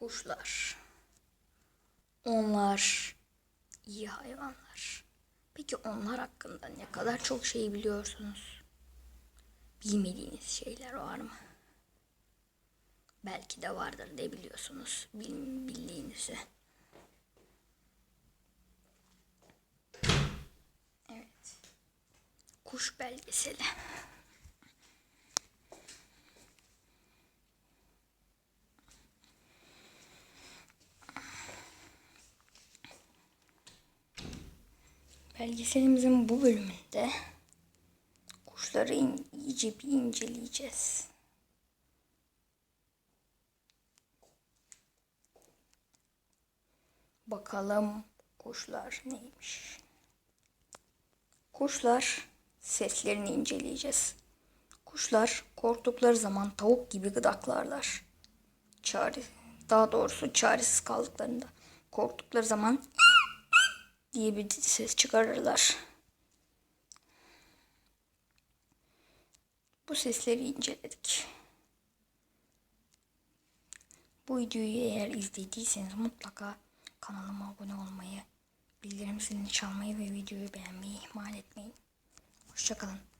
Kuşlar. Onlar iyi hayvanlar. Peki onlar hakkında ne kadar çok şey biliyorsunuz? Bilmediğiniz şeyler var mı? Belki de vardır ne biliyorsunuz bil- bildiğinizi. Evet. Kuş belgeseli. Belgeselimizin bu bölümünde kuşları in- iyice bir inceleyeceğiz. Bakalım kuşlar neymiş? Kuşlar seslerini inceleyeceğiz. Kuşlar korktukları zaman tavuk gibi gıdaklarlar. Çare, daha doğrusu çaresiz kaldıklarında korktukları zaman diye bir ses çıkarırlar. Bu sesleri inceledik. Bu videoyu eğer izlediyseniz mutlaka kanalıma abone olmayı, bildirim zilini çalmayı ve videoyu beğenmeyi ihmal etmeyin. Hoşçakalın.